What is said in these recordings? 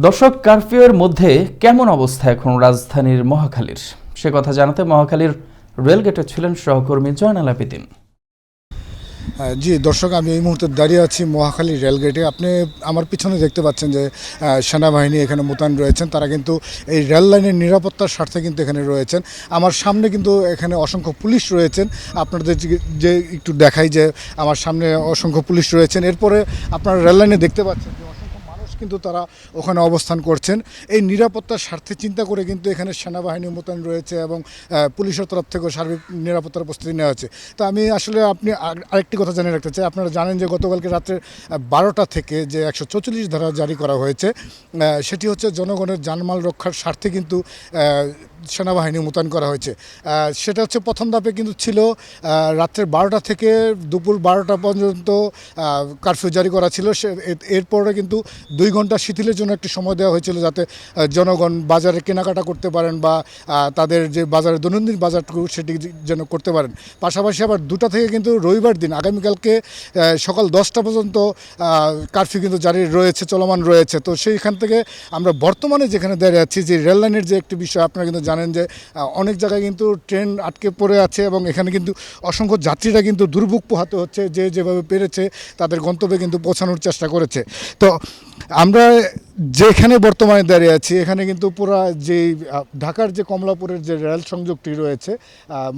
দর্শক, কারফিউয়ের মধ্যে কেমন অবস্থা এখন রাজধানীর মহাখালীর? সে কথা জানাতে মহাখালীর রেলগেটে ছিলেন সহকর্মী জয়নাল আবেদিন। জি, দর্শক, আমি এই মুহূর্তে দাঁড়িয়ে আছি মহাখালী রেলগেটে। আপনি আমার পিছনে দেখতে পাচ্ছেন যে সেনাবাহিনী এখানে মোতায়েন রয়েছেন। তারা কিন্তু এই রেল লাইনের নিরাপত্তার স্বার্থে কিন্তু এখানে রয়েছেন। আমার সামনে কিন্তু এখানে অসংখ্য পুলিশ রয়েছেন। আপনাদের যে- একটু দেখাই যে, আমার সামনে অসংখ্য পুলিশ রয়েছেন। এরপরে আপনারা রেল লাইনে দেখতে পাচ্ছেন কিন্তু তারা ওখানে অবস্থান করছেন। এই নিরাপত্তার স্বার্থে চিন্তা করে কিন্তু এখানে সেনাবাহিনী মোতায়েন রয়েছে এবং পুলিশের তরফ থেকেও সার্বিক নিরাপত্তার প্রস্তুতি নেওয়া হচ্ছে। তো আমি আসলে আপনি আর- আরেকটি কথা জানিয়ে রাখতে চাই। আপনারা জানেন যে গতকালকে রাত্রে বারোটা থেকে যে একশো চৌচল্লিশ ধারা জারি করা হয়েছে সেটি হচ্ছে জনগণের জানমাল রক্ষার স্বার্থে কিন্তু সেনাবাহিনী মোতায়েন করা হয়েছে। সেটা হচ্ছে প্রথম ধাপে কিন্তু ছিল রাত্রের বারোটা থেকে দুপুর বারোটা পর্যন্ত কারফিউ জারি করা ছিল। সে এরপরে কিন্তু দুই ঘণ্টা শিথিলের জন্য একটি সময় দেওয়া হয়েছিল যাতে জনগণ বাজারে কেনাকাটা করতে পারেন বা তাদের যে বাজারে দৈনন্দিন বাজারটুকু সেটি যেন করতে পারেন। পাশাপাশি আবার দুটা থেকে কিন্তু রবিবার দিন, আগামীকালকে সকাল দশটা পর্যন্ত কারফিউ কিন্তু জারি রয়েছে, চলমান রয়েছে। তো সেইখান থেকে আমরা বর্তমানে যেখানে দাঁড়িয়ে আছি, যে রেললাইনের যে একটি বিষয়, আপনারা কিন্তু জানেন যে অনেক জায়গায় কিন্তু ট্রেন আটকে পড়ে আছে এবং এখানে কিন্তু অসংখ্য যাত্রীরা কিন্তু দুর্ভোগ পোহাতে হচ্ছে যে যেভাবে পেরেছে তাদের গন্তব্যে কিন্তু পৌঁছানোর চেষ্টা করেছে। তো আমরা যেখানে বর্তমানে দাঁড়িয়ে আছি, এখানে কিন্তু পুরা যেই ঢাকার যে কমলাপুরের যে রেল সংযোগটি রয়েছে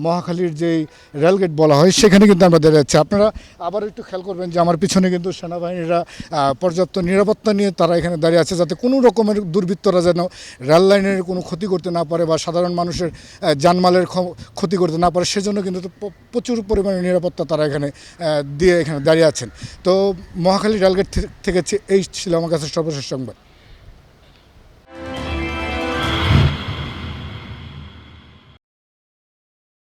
মহাখালীর যেই রেলগেট বলা হয়, সেখানে কিন্তু আমরা দাঁড়িয়ে আছি। আপনারা আবার একটু খেয়াল করবেন যে আমার পিছনে কিন্তু সেনাবাহিনীরা পর্যাপ্ত নিরাপত্তা নিয়ে তারা এখানে দাঁড়িয়ে আছে, যাতে কোনো রকমের দুর্বৃত্তরা যেন রেল লাইনের কোনো ক্ষতি করতে না পারে বা সাধারণ মানুষের জানমালের ক্ষতি করতে না পারে, সেজন্য কিন্তু প্রচুর পরিমাণে নিরাপত্তা তারা এখানে দিয়ে এখানে দাঁড়িয়ে আছেন। তো মহাখালী রেলগেট থেকে এই ছিল আমার কাছে সর্বশেষ সংবাদ।